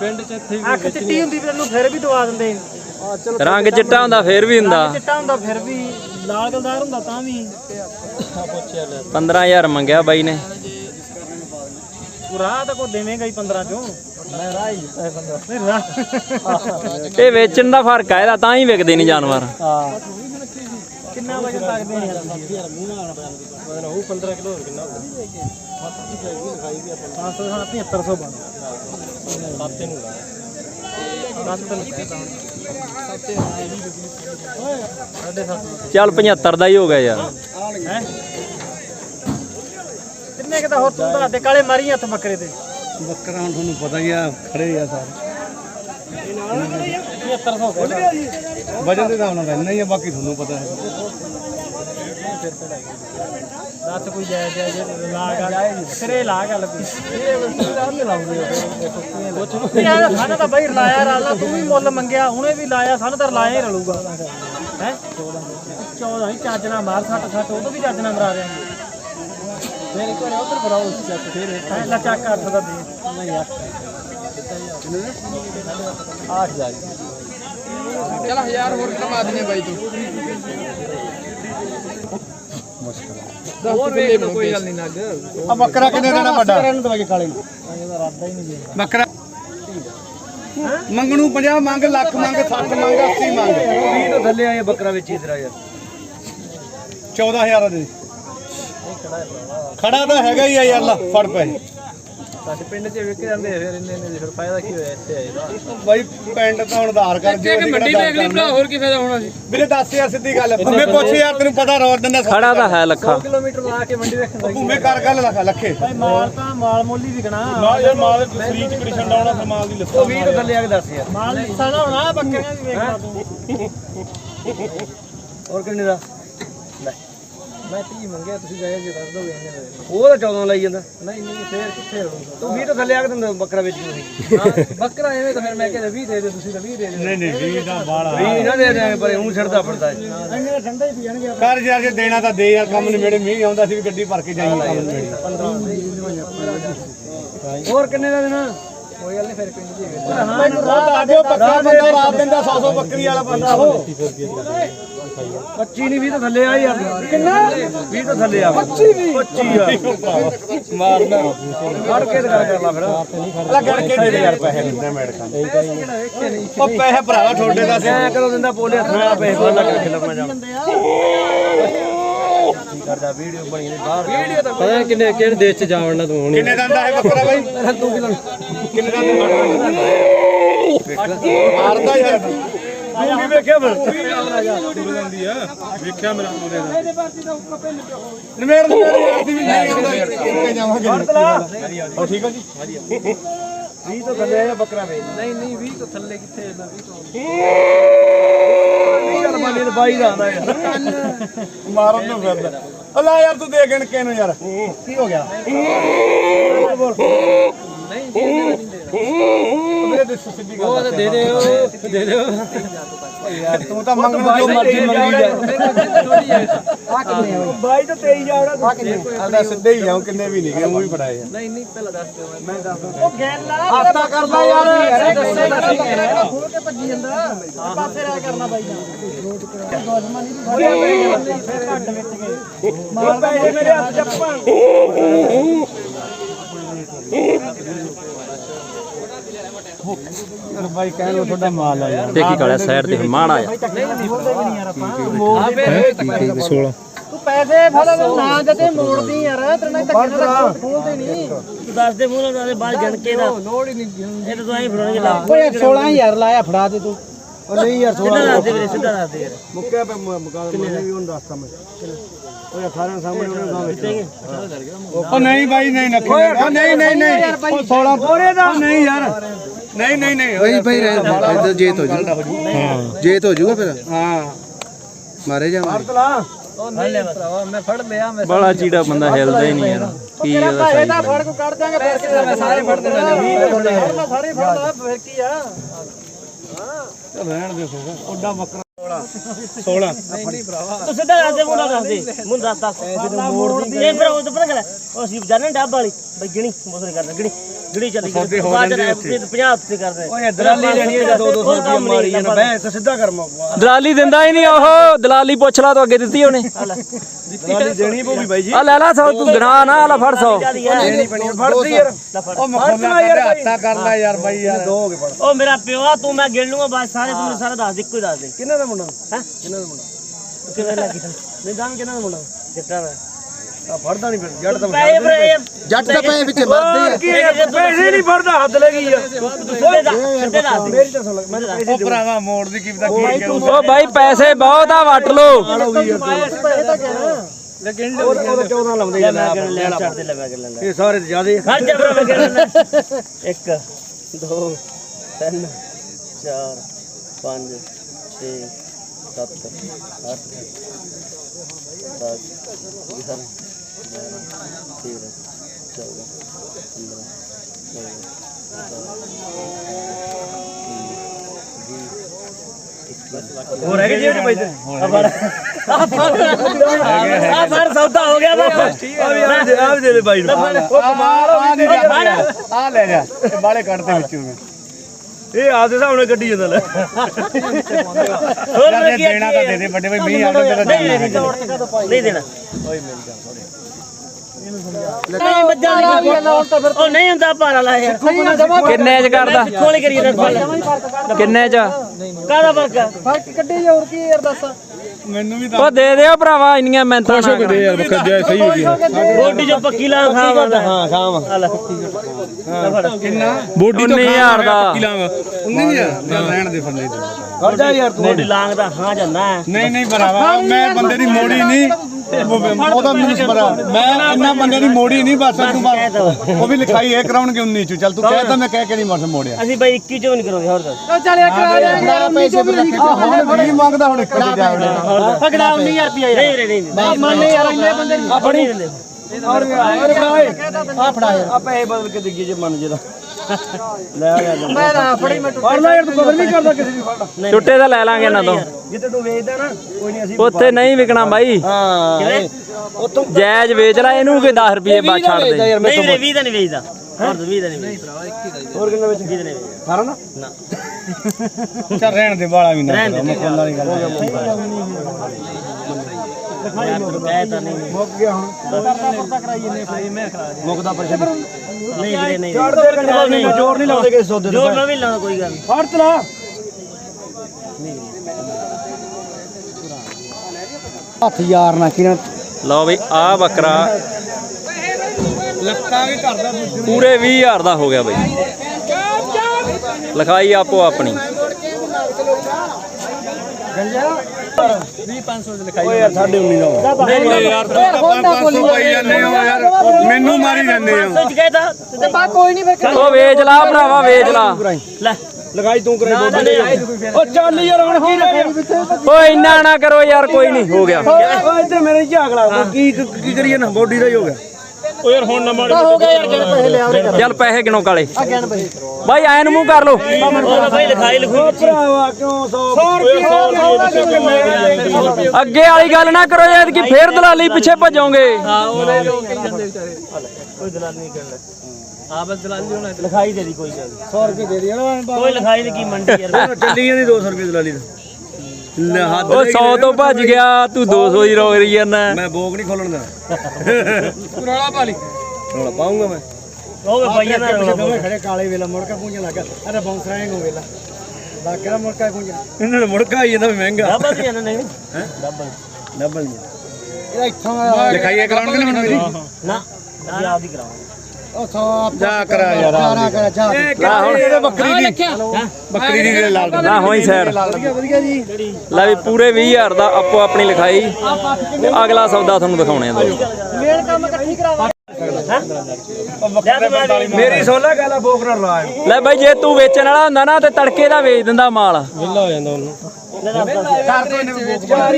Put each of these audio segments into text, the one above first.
ਪਿੰਡ ਚ ਇੱਥੇ ਅੱਖ ਚਿੱਟੀ ਹੁੰਦੀ ਵੀ ਤੈਨੂੰ ਫਿਰ ਵੀ ਦਵਾ ਦਿੰਦੇ ਰੰਗ ਚਿੱਟਾ ਹੁੰਦਾ ਫੇਰ ਵੀ ਹੁੰਦਾ। ਚਿੱਟਾ ਹੁੰਦਾ ਫਿਰ ਵੀ। ਲਾਲ ਗਲਦਾਰ ਹੁੰਦਾ ਤਾਂ ਵੀ। 15000 ਮੰਗਿਆ ਬਾਈ ਨੇ। ਰਾਹ ਤਾਂ ਕੋ ਦੇਵੇਂਗਾ ਹੀ 15 ਚੋਂ। ਮੈਂ ਰਾਹ ਹੀ ਨਹੀਂ ਰਾਹ। ਇਹ ਵੇਚਣ ਦਾ ਫ਼ਰਕ ਆ ਇਹਦਾ ਤਾਂ ਹੀ ਵਿਕਦੇ ਨਹੀਂ ਜਾਨਵਰ। ਹਾਂ। ਕਿੰਨਾ ਵਜਨ ਲੱਗਦੇ ਨੇ? ਯਾਰ ਉਹ 15 ਕਿਲੋ ਹੋਰ ਕਿੰਨਾ 500 ਹਾਂ 7500 ਬਣ ਸਾਤੇ ਨੂੰ ਲਾ 10 ਤਾਂ ਲੱਗਦਾ ਚੱਲ 75 ਦਾ ਹੀ ਹੋ ਗਿਆ ਯਾਰ। ਹੈ? ਕਿੰਨੇ ਕਿਤਾ ਹੋਰ ਤੂੰ ਦੱਸ ਦੇ ਕਾਲੇ ਮਾਰੀ ਹੱਥ ਬੱਕਰੇ ਤੇ। ਬੱਕਰਾ ਤੁਹਾਨੂੰ ਪਤਾ ਹੀ ਆ ਖੜੇ ਆ ਸਾਰੇ। 7500 ਖੋਲ ਗਿਆ ਜੀ ਵਜਨ ਦੇ ਹਿਸਾਬ ਨਾਲ ਤਾਂ ਇੰਨਾ ਹੀ ਆ ਬਾਕੀ ਤੁਹਾਨੂੰ ਪਤਾ ਹੈ। ਦੱਸ ਕੋਈ ਜਾਇ ਜਾਇ ਜੇ ਲਾ ਗੱਲ ਸਿਰੇ ਲਾ ਗੱਲ ਕੋਈ ਇਹ ਗੱਲ ਲਾਉਂਦੇ ਕੁਛ ਯਾਰ ਸਾਨੂੰ ਤਾਂ ਬਈ ਲਾਇਆ ਰਾਲਾ ਤੂੰ ਵੀ ਮੁੱਲ ਮੰਗਿਆ ਹੁਣੇ ਵੀ ਲਾਇਆ ਸਾਨੂੰ ਤਾਂ ਲਾਇਆ ਹੀ ਰਲੂਗਾ। ਹੈ? 14 ਹੀ ਚੱਜ ਨਾਲ ਮਾਰ ਸੱਟ ਸੱਟ ਉਹ ਤੋਂ ਵੀ ਚੱਜ ਨਾਲ ਮਰਾ ਦੇਾਂਗੇ ਫੇਰ ਇੱਕ ਵਾਰ ਉਧਰ ਬਰਾਓ ਚੱਕ ਫੇਰ ਹੈ ਲੈ ਚੱਕ 8 ਦਾ ਦੇ। ਨਹੀਂ ਯਾਰ 8000 ਚਲ ਹਜ਼ਾਰ ਹੋਰ ਕਮਾ ਦਨੇ ਬਾਈ ਤੂੰ। ਹੋਰ ਵੇਖ ਲਓ ਕੋਈ ਗੱਲ ਨਹੀਂ ਨੱਗ। ਆ ਬੱਕਰਾ ਕਿੰਨੇ ਦੇਣਾ ਵੱਡਾ? ਨੂੰ ਇਹਦਾ ਰੱਦਾ ਹੀ ਨਹੀਂ ਦੇ ਬੱਕਰਾ ਮੰਗਣੂ 50 ਮੰਗ ਲੱਖ ਮੰਗ 60 ਮੰਗ 80 ਮੰਗ। 20 ਤੋਂ ਥੱਲੇ ਆਏ ਬੱਕਰਾ ਵਿੱਚ ਯਾਰ। 14000 ਦੇ। ਖੜਾ ਤਾਂ ਹੈਗਾ ਹੀ ਆ ਯਾਰ ਲਾ ਫੜ ਪਏ। ਸਾਡੇ ਪਿੰਡ 'ਚ ਵਿਕ ਜਾਂਦੇ ਆ ਫਿਰ ਇੰਨੇ ਇੰਨੇ ਫਿਰ ਫਾਇਦਾ ਕੀ ਹੋਇਆ ਇੱਥੇ ਆਏ ਦਾ? ਬਾਈ ਪਿੰਡ ਤਾਂ ਹੁਣ ਆਧਾਰ ਕਰ ਦਿਓ ਅਸੀਂ ਮੰਡੀ ਵੇਖ ਲਈ ਭਰਾ ਹੋਰ ਕੀ ਫਾਇਦਾ ਹੋਣਾ ਸੀ? ਵੀਰੇ ਦੱਸ ਯਾਰ ਸਿੱਧੀ ਗੱਲ। ਭੂਮੇ ਪੁੱਛ ਯਾਰ ਤੈਨੂੰ ਪਤਾ ਰੋਡ ਦਿੰਦਾ ਖੜਾ ਤਾਂ ਹੈ ਲੱਖਾ। ਕਿਲੋਮੀਟਰ ਲਾ ਕੇ ਮੰਡੀ ਵੇਖਣ ਦਾ ਭੂਮੇ ਕਰ ਗੱਲ ਲੱਖਾ ਲੱਖੇ। ਭਾਈ ਮਾਲ ਤਾਂ ਮਾਲ ਮੋਲੀ ਵਿਕਣਾ ਨਾ ਯਾਰ ਮਾਲ ਸਰੀਰ ਚ ਕਿਹੜੀ ਛੰਡਾ ਆਉਣਾ ਫਿਰ ਮਾਲ ਦੀ ਲੱਸਾ ਉਹ 20 ਤੋਂ ਥੱਲੇ ਆ ਕੇ ਦੱਸ ਯਾਰ। ਮਾਲ ਲਿੱਸਾ ਨਾ ਹੋਣਾ ਬੱਕਰੀਆਂ ਵੀ ਵੇਖਣਾ ਤੂੰ। ਹੋਰ ਕਿੰਨੇ ਦਾ? ਲੈ। ਮੈਂ 30 ਮੰਗਿਆ ਤੁਸੀਂ ਜਾਇਜ਼ ਜੀ ਦੱਸ ਦੋਗੇ ਇਹਨੇ ਉਹ ਤਾਂ 14 ਲਈ ਜਾਂਦਾ। ਨਹੀਂ ਨਹੀਂ ਫੇਰ ਕਿੱਥੇ ਰਹੂਗਾ ਤੂੰ 20 ਤੋਂ ਥੱਲੇ ਆ ਕੇ ਦਿੰਦਾ ਬੱਕਰਾ ਵੇਚ ਨੂੰ ਬੱਕਰਾ ਐਵੇਂ ਤਾਂ ਫਿਰ ਮੈਂ ਕਹਿੰਦਾ 20 ਦੇ ਦੇ ਤੁਸੀਂ ਤਾਂ 20 ਦੇ ਦਿਓ। ਨਹੀਂ ਨਹੀਂ ਵੀਹ ਦਾ ਬਾਲਾ ਵੀਹ ਨਾ ਦੇ ਦੇ ਪਰ ਉਹ ਛੱਡਦਾ ਪੜਦਾ ਇੰਨੇ ਠੰਡਾ ਹੀ ਪੀਣਗੇ ਕਰ ਯਾਰ ਜੇ ਦੇਣਾ ਤਾਂ ਦੇ ਯਾਰ ਕੰਮ ਨਿਬੇੜੇ ਮੀਂਹ ਆਉਂਦਾ ਸੀ ਵੀ ਗੱਡੀ ਭਰ ਕੇ ਜਾਈਏ ਕੰਮ ਨਿਬੇੜੇ ਹੋਰ ਕਿੰਨੇ ਦਾ ਦੇਣਾ? ਕੋਈ ਗੱਲ ਨਹੀਂ ਫਿਰ ਪਿੰਡ ਜੀ। ਉਹ ਦੱਸ ਦਿਓ ਪੱਕਾ ਬੰਦਾ ਰਾਤ ਦਿੰਦਾ 100 100 ਬੱਕਰੀ ਵਾਲਾ ਬੰਦਾ ਉਹ। 25 ਨਹੀਂ 20 ਤੋਂ ਥੱਲੇ ਆ ਯਾਰ ਕਿੰਨਾ? 20 ਤੋਂ ਥੱਲੇ ਆ। 25 ਵੀ? 25 ਯਾਰ ਮਾਰਨਾ ਫੜ ਕੇ ਤੇ ਗੱਲ ਕਰ ਲਾ ਫਿਰ। ਗੜ ਕੇ ਦੇ ਯਾਰ ਪੈਸੇ ਦਿੰਦਾ ਮੈਡ ਖਾਨ ਉਹ ਪੈਸੇ ਭਰਾਵਾ ਤੁਹਾਡੇ ਦਾ ਸੀ। ਮੈਂ ਕਦੋਂ ਦਿੰਦਾ ਬੋਲੇ ਹੱਥ ਨਾਲ ਪੈਸੇ ਵਾਲਾ ਕਰਕੇ ਲੱਭਣਾ ਜਾ ਕਰਦਾ ਵੀਡੀਓ ਬਣੀ ਨਹੀਂ ਬਾਹਰ ਵੀਡੀਓ ਤਾਂ ਪਤਾ ਕਿੰਨੇ ਕਿਹੜੇ ਦੇਸ਼ ਚ ਜਾਵੜਨਾ ਤੂੰ ਹੁਣ? ਕਿੰਨੇ ਦੰਦਾ ਹੈ ਬੱਕਰਾ ਬਾਈ? ਤੂੰ ਕਿੰਨੇ ਦੰਦ ਮਾਰਦਾ ਯਾਰ। ਤੂੰ ਕੀ ਵੇਖਿਆ ਫਿਰ? ਵੇਖਿਆ ਮੇਰਾ ਉਹਦੇ ਦਾ ਨਿਬੇੜ ਨਿਬੇੜ ਯਾਰ ਅਸੀਂ ਵੀ ਨਹੀਂ ਆਉਂਦਾ। ਕਿੱਥੇ ਜਾਵਾਂਗੇ ਹੋ ਠੀਕ ਹੋ ਜੀ? 20 ਤੋਂ ਥੱਲੇ ਆ ਬੱਕਰਾ ਵੇਚ। ਨਹੀਂ ਨਹੀਂ 20 ਤੋਂ ਥੱਲੇ ਕਿੱਥੇ ਮੈਂ 20 ਤੋਂ 20 ਚੱਲ ਮੰਨੇ ਤੇ 22 ਦਾ ਆਂਦਾ ਯਾਰ। ਮਾਰਨ ਨੂੰ ਫਿਰਦਾ। ਅੱਲਾ ਯਾਰ ਤੂੰ ਦੇ ਗਿਣ ਕੇ ਨੂੰ ਯਾਰ। ਕੀ ਹੋ ਗਿਆ? ਨਹੀਂ ਦੇ ਦੇ ਮੇਰੇ ਦੇ ਸਿੱਧੀ ਗੱਲ ਉਹ ਦੇ ਦੇ ਉਹ ਦੇ ਦੇ ਯਾਰ ਤੂੰ ਤਾਂ ਮੰਗਣ ਜੋ ਮਰਜ਼ੀ ਮੰਗੀ ਜਾ ਬਾਈ? ਤੋਂ 23 ਜਾਵੜਾ ਆਦਾ ਸਿੱਧੇ ਹੀ ਜਾਉ ਕਿੰਨੇ ਵੀ ਨਹੀਂ ਗਏ ਮੂੰਹ ਹੀ ਫੜਾਏ ਆ। ਨਹੀਂ ਨਹੀਂ ਪਹਿਲਾਂ ਦੱਸ ਦਿਓ। ਮੈਂ ਦੱਸ ਦੂੰ ਉਹ ਗੈਨ ਲਾ ਹਫਤਾ ਕਰਦਾ ਯਾਰ। ਦੱਸੇ ਬੱਕਰਾ ਖੋਲ ਕੇ ਭੱਜੀ ਜਾਂਦਾ। ਪਾਸੇ ਰਹਿ ਕਰਨਾ ਬਾਈ ਦਾ। ਗੋਜਮਾ ਨਹੀਂ ਤੂੰ ਫਿਰ ਘੱਟ ਵਿੱਚ ਗਏ। ਮਾਲ ਪੈਸੇ ਮੇਰੇ ਹੱਥ ਚੱਪਾਂ। ਬਾਈ ਕਹਿ ਲੋ ਤੁਹਾਡਾ ਮਾਲ ਆ ਯਾਰ। ਦੇਖੀ ਕਾਲਿਆ ਸਾਈਡ ਤੇ ਮਾੜਾ ਆ ਨਹੀਂ ਨਹੀਂ ਬੋਲਦੇ ਵੀ ਨਹੀਂ ਯਾਰ ਆਪਾਂ। 16 ਤੂੰ ਪੈਸੇ ਫੜ ਨਾ ਜਦੇ ਮੋੜਦੀ ਯਾਰ ਤੇਰੇ ਨਾਲ ਧੱਕੇ ਨਾਲ ਖੋਲਦੇ ਨਹੀਂ ਤੂੰ ਦੱਸ ਦੇ ਮੂੰਹ ਨਾਲ ਬਾਅਦ ਗਣ ਕੇ ਦਾ। ਲੋੜ ਹੀ ਨਹੀਂ ਇਹ ਤਾਂ ਤੂੰ ਐਂ ਫੜਾਉਣਗੇ ਲਾ ਓਏ 16000 ਲਾਇਆ ਫੜਾ ਦੇ ਤੂੰ। ਉਹ ਨਹੀਂ ਯਾਰ 16 ਦੱਸ ਦੇ ਵੀਰੇ ਸਿੱਧਾ ਦੱਸ ਦੇ ਯਾਰ। ਮੁੱਕਿਆ ਪੇ ਮੁਕਾਲ ਮੈਂ ਵੀ ਉਹਨੂੰ ਦੱਸਦਾ ਮੈਂ। ਓਏ 18 ਸਾਹਮਣੇ ਉਹਨੇ ਗਾਂ ਵਿੱਚ ਉਹ ਨਹੀਂ ਬਾਈ ਨਹੀਂ ਨੱਖੇ ਉਹ ਨਹੀਂ। ਨਹੀਂ ਨਹੀਂ ਉਹ 16 ਪੋਰੇ ਦਾ ਨਹੀਂ ਯਾਰ। ਨਹੀਂ ਨਹੀਂ ਨਹੀਂ। ਭਾਈ ਭਾਈ ਰਹਿ ਇੱਧਰ ਜੇਤ ਹੋ ਜੂ ਹਾਂ। ਜੇਤ ਹੋ ਜੂਗਾ ਫਿਰ? ਹਾਂ। ਮਾਰੇ ਜਾ ਉਹ ਨਹੀਂ ਭਰਾਵਾ ਮੈਂ ਫੜ ਲਿਆ ਮੈਂ ਬੜਾ ਚੀੜਾ ਬੰਦਾ ਹਿਲਦਾ ਹੀ ਨਹੀਂ ਯਾਰ। ਕੀ ਉਹਦਾ ਪੈਸੇ ਤਾਂ ਫੜ ਕੋ ਕੱਢ ਦਾਂਗੇ ਫਿਰ ਕਿਤੇ ਮੈਂ ਸਾਰੇ ਫੜ ਦੇਣਾ ਮੈਂ ਸਾਰੇ ਫੜਦਾ ਫਿਰ ਕੀ ਆ? ਚੱਲ ਰਹਿਣ ਦੇ ਸੋ ਉਹਦਾ ਬੱਕਰਾ 16 ਤੂੰ ਸਿੱਧਾ ਦੱਸ ਦੇ ਮੁੰਡਾ ਦੱਸ ਦੇ। ਮੁੰਡਾ ਦੱਸ। ਦੱਸ ਇਹ ਫਿਰ ਉਹ ਤਾਂ ਪਤਾ ਗੱਲ ਉਹ ਅਸੀਂ ਜਾਣੇ ਡੱਬ ਵਾਲੀ। ਬਈ ਗਿਣੀ ਬੋਸਰੇ ਕਰ ਗਿਣੀ। ਗਿਣੀ ਚੱਲੀ ਗਈ ਬਾਅਦ ਚ 50 ਉੱਤੇ ਕਰਦੇ ਓਏ ਦਰਾਲੀ ਲੈਣੀ ਹੈ 2 200 ਰੁਪਏ ਮਾਰੀ ਜਾਂਦਾ ਬੈ ਤੇ ਸਿੱਧਾ ਕਰ ਮਾ ਦਲਾਲੀ ਦਿੰਦਾ ਹੀ ਨਹੀਂ ਉਹ। ਦਲਾਲੀ ਪੁੱਛ ਲਾ ਤੂੰ ਅੱਗੇ ਦਿੱਤੀ ਉਹਨੇ। ਦਰਾਲੀ ਦੇਣੀ ਪਊਗੀ ਬਾਈ ਜੀ। ਆ ਲੈ ਲੈ ਸੌ ਤੂੰ ਗਣਾ ਨਾ ਆ ਲੈ ਫੜ ਸੌ। ਦੇਣੀ ਪੈਣੀ ਫੜਦੀ ਯਾਰ। ਉਹ ਮਖੌਲਾ ਯਾਰ ਹੱਤਾ ਕਰ ਲੈ ਯਾਰ ਬਾਈ ਯਾਰ। ਦੋ ਹੋ ਗਏ ਫੜ। ਉਹ ਮੇਰਾ ਪਿਓ ਆ ਤੂੰ ਮੈਂ ਗਿਣ ਲੂੰਗਾ ਬਸ ਸਾਰੇ ਤੂੰ ਮੈਨੂੰ ਸਾਰਾ ਦੱਸ ਦੇ ਇੱਕੋ ਹੀ ਦੱਸ ਦੇ। ਕਿੰਨਾ ਦਾ ਮੁੰਡਾ? ਹੈ? ਕਿੰਨਾ ਦਾ ਮੁੰਡਾ? ਨਹੀਂ ਦਾਮ ਕਿੰਨਾ ਦਾ ਮੁੰਡਾ? ਚਿੱਟਾ ਮੈਂ ਆ ਫੜਦਾ ਨਹੀਂ ਫਿਰ ਜੱਟ ਤਾਂ ਪੈਸੇ ਫਿਰ ਇਹ ਜੱਟ ਤਾਂ ਪਏ ਪਿੱਛੇ ਮਰਦੇ ਆ। ਕੀ ਹੈ ਪੈਸੇ ਨਹੀਂ ਫੜਦਾ ਹੱਦ ਲੱਗੀ ਆ। ਸਿੱਧੇ ਦੱਸ ਸਿੱਧੇ ਦੇ ਮੇਰੀ ਤਾਂ ਸੁਣ ਲੈ ਮੈਂ ਤਾਂ ਪੈਸੇ ਭਰਾਵਾ ਮੋੜ ਦੀ ਕੀ ਪਤਾ ਕੀ ਕਰੂ ਉਹ ਬਾਈ ਪੈਸੇ ਬਹੁਤ ਆ ਵੱਟ ਲੋ ਉਹ ਉਹ 14 ਲਾਉਂਦੇ ਲੈ ਮੈਂ ਗਿਣ ਲੈ ਛੱਡ ਦੇ ਲੈ ਮੈਂ ਗਿਣ ਲੈਂਦਾ ਇਹ ਸਾਰੇ ਜਿਆਦੇ ਹਟ ਜਾ ਬਰਾ ਮੈਂ ਗਿਣ ਲੈਂਦਾ 1 2 3 4 5 6 7 8 10 11 13 14 ਹੋਰ ਹੈਗੇ ਜੇਬ ਚ ਪੈਸੇ ਆ ਫੜ। ਸੌਦਾ ਹੋ ਗਿਆ ਬਸ ਆ ਆ ਦੇ ਆ ਦੇ ਦੇ ਬਾਈ ਨੂੰ। ਉਹ ਕਮਾਲ ਹੋ ਗਈ ਆ ਲੈ ਜਾ। ਇਹ ਬਾਲੇ ਕੱਢਦੇ ਵਿੱਚੋਂ ਮੈਂ। ਇਹ ਆਪਦੇ ਹਿਸਾਬ ਨਾਲ ਗੱਡੀ ਜਾਂਦਾ ਲੈ। ਹੋਰ ਦੇਣਾ ਤਾਂ ਦੇ ਦੇ ਵੱਡੇ ਭਾਈ ਮੀਂਹ ਆਉਂਦਾ ਤੇਰਾ ਨਹੀਂ ਨਹੀਂ ਨਹੀਂ। ਦੇਣਾ। ਨਹੀਂ ਮੱਝਾਂ ਨਹੀਂ ਉਹ ਨਹੀਂ ਹੁੰਦਾ ਭਾਰਾ ਲਾ ਯਾਰ ਕਿੰਨੇ ਚ ਕਰਦਾ? ਕੋਲੇ ਕਰੀ ਨਾ ਕਿੰਨੇ ਚ? ਕਾਹਦਾ ਫ਼ਰਕ ਫ਼ਰਕ ਕੱਢੇ ਜਾ ਹੋਰ ਕੀ ਯਾਰ ਦੱਸ। ਮੈਨੂੰ ਵੀ ਉਹ ਦੇ ਦਿਓ ਭਰਾਵਾ ਇੰਨੀਆਂ ਮਿਹਨਤਾਂ ਨਾ ਕਰ। ਯਾਰ ਬੱਕਰ ਜੇ ਸਹੀ ਹੋ ਗਿਆ ਬੋਡੀ ਜੋ ਪੱਕੀ ਲਾ ਖਾ ਮਾਰਦਾ ਹਾਂ ਖਾਵਾਂ। ਆ ਲੈ। ਕਿੰਨਾ? ਬੋਡੀ ਤੋਂ 19000 ਦਾ ਲਾਂਗਾ 19000 ਚੱਲ ਰਹਿਣ ਦੇ ਫੰਨੇ ਖੜ ਜਾ ਯਾਰ ਤੂੰ। ਬੋਡੀ ਲਾਂਗ ਦਾ ਹਾਂ ਜਾਂਦਾ ਹੈ। ਨਹੀਂ ਨਹੀਂ ਭਰਾਵਾ ਮੈਂ ਬੰਦੇ ਦੀ ਮੋੜੀ ਨਹੀਂ। ਉਹਦਾ ਮੈਨੂੰ ਪਤਾ ਮੈਂ ਇੰਨਾ ਬੰਦੇ ਦੀ ਮੋੜੀ ਨਹੀਂ ਬਸ ਤੂੰ ਬਸ। ਉਹ ਵੀ ਲਿਖਾਈ ਇਹ ਕਰਾਉਣਗੇ 19 ਚ ਚੱਲ ਤੂੰ ਕਹਿ ਤਾਂ ਮੈਂ ਕਹਿ ਕੇ ਨਹੀਂ ਮੌਸਮ ਮੋੜਿਆ। ਅਸੀਂ ਬਾਈ 21 ਚੋਂ ਨਹੀਂ ਕਰੋਗੇ ਹੋਰ ਦੱਸ। ਚੱਲ ਇੱਕ ਆ ਜਾ ਪੈਸੇ ਵੀ ਲਿਖ ਹੁਣ ਕੀ ਮੰਗਦਾ ਹੁਣ ਦੇ ਪਕੜਾ 19000 ਰੁਪਿਆ ਨਹੀਂ ਵੀਰੇ ਨਹੀਂ। ਯਾਰ ਮੰਨੇ ਯਾਰ ਇੰਨੇ ਬੰਦੇ ਨਹੀਂ। ਆਪਣੀ ਦਿੰਦੇ ਔਰ ਆ ਫੜਾ ਯਾਰ। ਆ ਪੈਸੇ ਬਦਲ ਕੇ ਦਿੱਗੀ ਜੇ ਮਨ ਜੇ ਦਾ ਲੈ ਆ ਯਾਰ ਮੈਂ ਤਾਂ ਫੜੀ ਮੈਂ ਫੜ ਲੈ ਯਾਰ ਤੂੰ ਕਦਰ ਨਹੀਂ ਕਰਦਾ ਕਿਸੇ ਦੀ ਫੜ। ਛੁੱਟੇ ਦਾ ਲੈ ਲਾਂਗੇ ਇਹਨਾਂ ਤੋਂ। ਜਿੱਤੇ ਤੂੰ ਵੇਚਦਾ ਨਾ ਕੋਈ ਨਹੀਂ ਅਸੀਂ ਉੱਥੇ ਨਹੀਂ ਵਿਕਣਾ ਬਾਈ। ਹਾਂ ਉਤੋਂ ਜਾਇਜ਼ ਵੇਚ ਲੈ ਇਹਨੂੰ ਕੋਈ 10 ਰੁਪਏ ਬਾਅਦ ਛੱਡ ਦੇ। ਨਹੀਂ ਵੀਰੇ 20 ਦਾ ਨਹੀਂ ਵੇਚਦਾ। ਹੋਰ 20 ਦਾ ਨਹੀਂ ਵੇਚਦਾ। ਹੋਰ ਕਿੰਨਾ ਵਿੱਚ 20 ਦਾ ਨਹੀਂ ਵੇਚਦਾ। ਖਾਰਾ ਨਾ ਨਾ। ਚੱਲ ਰਹਿਣ ਦੇ ਬਾਲਾ ਵੀ ਨਾ ਰਹਿਣ ਦੇ। ਮੈਂ ਕੋਲ ਵਾਲੀ ਗੱਲ ਕਹਿ ਤਾਂ ਨਹੀਂ। ਮੁੱਕ ਗਿਆ ਹੁਣ। ਮੁੱਕਦਾ ਪਰ ਨਹੀਂ ਵੀਰੇ ਨਹੀਂ। ਛੱਡ ਦੇ ਕੰਜਰਾ ਨਹੀਂ ਜੋਰ ਨਹੀਂ ਲਾਉਂਦੇ ਕਿਸੇ ਸੌਦੇ ਜੋਰ ਮੈਂ ਵੀ ਨੀ ਲਾਉਣਾ ਕੋਈ ਗੱਲ। ਨਹੀਂ ਫੜ ਤਲਾ ਹੱਥ ਯਾਰ ਨਾ ਕਿਨਾਂ ਲਓ ਬਈ ਆ ਬੱਕਰਾ ਲੱਤਾਂ ਵੀ ਕਰਦਾ ਪੂਰੇ 20000 ਦਾ ਹੋ ਗਿਆ ਬਈ। ਲਿਖਾਈ ਆਪੋ ਆਪਣੀ। ਓਏ ਯਾਰ 19.5 ਦਾ ਹੋ ਨਹੀਂ ਯਾਰ ਤੂੰ ਤਾਂ 500 ਪਾਈ ਜਾਂਦੇ ਹੋ ਯਾਰ। ਮੈਨੂੰ ਮਾਰੀ ਜਾਂਦੇ ਹੋ। ਸੱਚ ਕਹਿਤਾ ਤੇ ਬਾ ਕੋਈ ਨਹੀਂ ਫਿਰ ਉਹ ਵੇਚ ਲਾ ਭਰਾਵਾ ਵੇਚ ਲਾ। ਲੈ। ਲਗਾਈ ਤੂੰ ਕਰਾਈ ਨਾ, ਬੋਬੀ ਨਹੀਂ। ਓ ਚੱਲ ਯਾਰ ਹੁਣ ਓ ਇੰਨਾ ਨਾ ਕਰੋ ਯਾਰ ਕੋਈ ਨਹੀਂ ਹੋ ਗਿਆ। ਓ ਇੱਧਰ ਮੇਰੇ ਲਾ ਕੀ ਕੀ ਕਰੀਏ ਨਾ ਬੋਡੀ ਦਾ ਹੀ ਹੋ ਗਿਆ। ਹੋ ਗਿਆ ਯਾਰ ਜਿਹੜੇ ਪੈਸੇ ਲਿਆ ਉਹਨੇ ਚੱਲ ਪੈਸੇ ਗਿਣੋ ਕਾਲੇ। ਆ ਗਿਣ ਪੈਸੇ। ਬਾਈ ਐਨ ਮੂੰਹ ਕਰ ਲੋ ਉਹ ਭਾਈ ਲਿਖਾਈ ਲਿਖੂ ਭਰਾਵਾ ਕਿਉਂ 100 ਰੁਪਏ ਅੱਗੇ ਵਾਲੀ ਗੱਲ ਨਾ ਕਰੋ ਯਾਰ ਕਿ ਫੇਰ ਦਲਾਲੀ ਪਿੱਛੇ ਭਜੋਗੇ। ਕੋਈ ਦਲਾਲ ਨਹੀਂ ਕਰਨਾ ਆ ਬਸ ਦਲਾਲੀ ਹੋਣਾ ਲਿਖਾਈ ਦੇ ਦੀ ਕੋਈ ਗੱਲ ਨੀ। 100 ਰੁਪਏ ਦੇ ਦੇ ਕੋਈ ਲਿਖਾਈ ਦੀ ਕੀ ਮੰਡੀ ਯਾਰ। ਚੱਲੀ ਜਾਂਦੀ 200 ਰੁਪਏ ਦਲਾਲੀ ਦਾ ਲੈ ਹੱਦ ਉਹ 100 ਤੋਂ ਭੱਜ ਗਿਆ ਤੂੰ 200 ਹੀ ਰੋਕ ਰਹੀ ਜਾਂਦਾ। ਮੈਂ ਬੋਕ ਨਹੀਂ ਖੋਲਣ ਦਾ ਰੌਲਾ ਪਾ ਲਈ। ਰੌਲਾ ਪਾਉਂਗਾ ਮੈਂ। ਉਹ ਭਾਈਆਂ ਦਾ ਰੌਲਾ ਦੋਵੇਂ ਖੜੇ ਕਾਲੇ ਵੇਲਾ ਮੁੜਕਾ ਪੂੰਝਣ ਲੱਗਾ ਅਰੇ ਬੌਂਸਰਾ ਹੈਂਗ ਹੋ ਵੇਲਾ। ਲੱਗ ਰਿਹਾ ਮੁੜਕਾ ਪੂੰਝਣ। ਇਹਨਾਂ ਨੂੰ ਮੁੜਕਾ ਆਈ ਜਾਂਦਾ ਵੀ ਮਹਿੰਗਾ। ਡੱਬਲ ਦੀ ਜਾਣਾ ਨਹੀਂ ਡੱਬਲ। ਡਬਲ ਨਹੀਂ ਇਹ ਇੱਥੋਂ ਲਿਖਾਈਏ ਕਰਾਉਣ ਕਿ ਨਹੀਂ ਮੇਰੀ ਨਾ ਜੀ ਆਪਦੀ ਕਰਾਵਾਂਗੇ। ਉਹ 100 ਜਾ ਕਰਾ ਯਾਰ ਜਾਣਾ ਕਰ। ਜਾ ਇਹ ਕਿਹੜੇ ਇਹਦੇ ਬੱਕਰੀ ਦੀ ਬੱਕਰੀ ਦੀ ਜਿਹੜੇ ਲਾਲ ਨਾ ਹੋਈ ਸਾਈਡ ਵਧੀਆ ਵਧੀਆ ਜੀ। ਲੈ ਵੀ ਪੂਰੇ 20000 ਦਾ ਆਪੋ ਆਪਣੀ ਲਿਖਾਈ। ਤੇ ਅਗਲਾ ਸੌਦਾ ਤੁਹਾਨੂੰ ਦਿਖਾਉਣੇ ਆ ਦੋ। ਮੇਨ ਕੰਮ ਇਕੱਠੀ ਕਰਾਵਾ ਮੇਰੀ ਸੋਲਾ ਗੱਲ ਆ ਬੋਕ ਨਾਲ ਲਾ ਲੈ ਬਾਈ ਜੇ ਤੂੰ ਵੇਚਣ ਵਾਲਾ ਹੁੰਦਾ ਨਾ ਤੇ ਤੜਕੇ ਦਾ ਵੇਚ ਦਿੰਦਾ ਮਾਲ।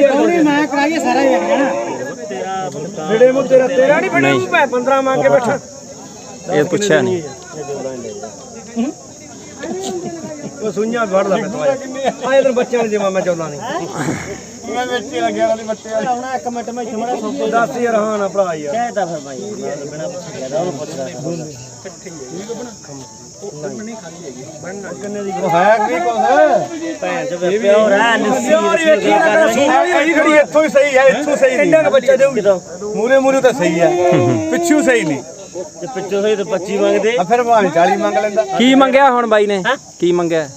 ਥੋੜੀ ਮੈਂ ਕਰਾਈਏ ਸਾਰਾ ਹੀ ਵੇਖ ਜਾਣਾ ਜਿਹੜੇ ਮੋ ਤੇਰਾ ਤੇਰਾ ਨਹੀਂ। ਮੂੰਹ ਮੈਂ 15 ਮੰਗ ਕੇ ਬੈਠਾ। ਇਹ ਪੁੱਛਿਆ ਨਹੀਂ ਉਹ ਸੁਈਆਂ ਫੜਦਾ ਮੈਂ ਆ ਇਧਰ ਬੱਚਿਆਂ ਨੂੰ ਜਿਵੇਂ ਮੈਂ ਚਾਹੁੰਦਾ ਨਹੀਂ ਮੈਂ ਵੇਚੇ ਲੱਗਿਆ ਵਾਲੀ ਬੱਚੇ ਵਾਲੀ। ਹੁਣ ਇੱਕ ਮਿੰਟ ਮੈਂ ਜਮੜਾ ਸੌਦੇ ਦੱਸ ਯਾਰ ਹਾਂ ਨਾ ਭਰਾ ਯਾਰ। ਕਹਿਤਾ ਫਿਰ ਭਾਈ ਬਿਨਾਂ ਪੁੱਛਿਆ ਦਾ ਉਹਨੂੰ ਪੁੱਛਦਾ ਉਹ ਹੈ ਕੀ ਕੁਛ? ਭੈਣ ਚ ਪਿਓ ਰਹਿ ਨਸੀ ਯਾਰ ਵੇਖੀ ਨਾ ਵੀ ਆਈ ਖੜੀ ਇੱਥੋਂ ਹੀ ਸਹੀ ਹੈ ਇੱਥੋਂ ਸਹੀ ਨਹੀਂ। ਕਿੰਨਾ ਬੱਚਾ ਦੇਊਗੀ? ਤਾਂ ਮੂਰੇ ਮੂਰੇ ਤਾਂ ਸਹੀ ਹੈ। ਪਿੱਛੂ ਸਹੀ ਨਹੀਂ। ਤੇ ਪਿੱਛੋਂ ਸਹੀ ਤੇ 25 ਮੰਗਦੇ। ਆ ਫਿਰ ਭਾਵੇਂ 40 ਮੰਗ ਲੈਂਦਾ। ਕੀ ਮੰਗਿਆ ਹੁਣ ਬਾਈ ਨੇ? ਕੀ ਮੰਗਿਆ?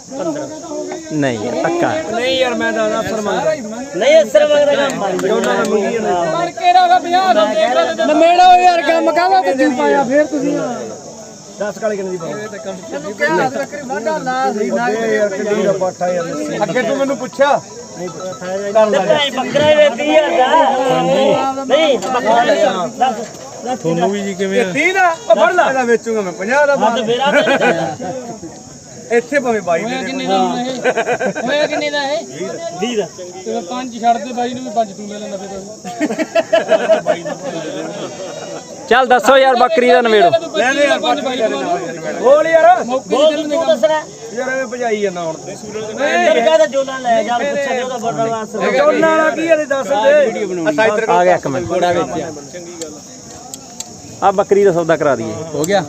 ਨਹੀਂ ਯਾਰ ਧੱਕਾ ਹੈ। ਨਹੀਂ ਯਾਰ ਮੈਂ ਤਾਂ ਅਫਸਰ ਮੰਗਦਾ। ਨਹੀਂ ਅਸਰ ਮੰਗਦਾ ਕੰਮ ਮਾਰੀ ਉਹਨਾਂ ਨੇ ਮੰਗੀ ਨਾ ਨਮੇੜੋ ਯਾਰ ਕੰਮ ਕਾਹਦਾ ਤੇ ਤੂੰ ਪਾਇਆ? ਫੇਰ ਤੁਸੀਂ 10 ਕਾਲੇ ਕਿੰਨੇ ਦੀ ਪਾਉਂਦਾ ਤੈਨੂੰ ਕਿਹਾ ਬੱਕਰੀ ਵਾਢਾ ਲਾ ਸਹੀ ਨਾ ਯਾਰ ਕਿੱਡੀ ਦਾ ਪਾਠਾ ਯਾਰ ਅੱਗੇ ਤੂੰ ਮੈਨੂੰ ਪੁੱਛਿਆ? ਤੇ ਬੱਕਰਾ ਹੀ ਵੇਚੀ ਜਾਂਦਾ। ਨਹੀਂ। ਬੱਕਰਾ ਦੱਸ ਤੁਹਾਨੂੰ ਵੀ ਜੀ ਕਿਵੇਂ 30 ਦਾ ਉਹ ਫੜ ਲੈ। ਇਹਦਾ ਵੇਚੂਗਾ ਮੈਂ 50 ਦਾ ਤੇ ਮੇਰਾ ਤਾਂ ਇੱਥੇ ਭਾਵੇਂ 22 ਦੇ ਕਿੰਨੇ ਦਾ ਹੁਣ ਇਹ? ਹੋਇਆ ਕਿੰਨੇ ਦਾ ਇਹ? 20 ਦਾ। ਤੇ ਪੰਜ ਛੱਡ ਦੇ ਬਾਈ ਨੂੰ ਵੀ ਪੰਜ ਤੂੰ ਲੈ ਲੈਂਦਾ ਫਿਰ। ਚੱਲ ਦੱਸੋ ਯਾਰ ਬੱਕਰੀ ਦਾ ਨਵੇੜੋ। ਲੈ ਲੈ ਯਾਰ ਪੰਜ ਬਾਈ ਨੂੰ। ਬੋਲ ਯਾਰ। ਬੋਲ ਤੂੰ ਦੱਸਣਾ ਯਾਰ ਐਵੇਂ ਭਜਾਈ ਜਾਂਦਾ ਹੁਣ। ਅੰਦਰ ਕਹਦਾ ਜੋਲਾ ਲੈ ਜਾ ਪੁੱਛਿਆ ਉਹਦਾ ਬੜਾ ਵਾਸਰ ਚੋਲਾਂ ਵਾਲਾ ਕੀ ਇਹਦੇ ਦੱਸ ਦੇ। ਆ ਗਿਆ ਇੱਕ ਮਿੰਟ ਆ ਬੱਕਰੀ ਦਾ ਸੌਦਾ ਕਰਾ ਦਈਏ। ਹੋ ਗਿਆ।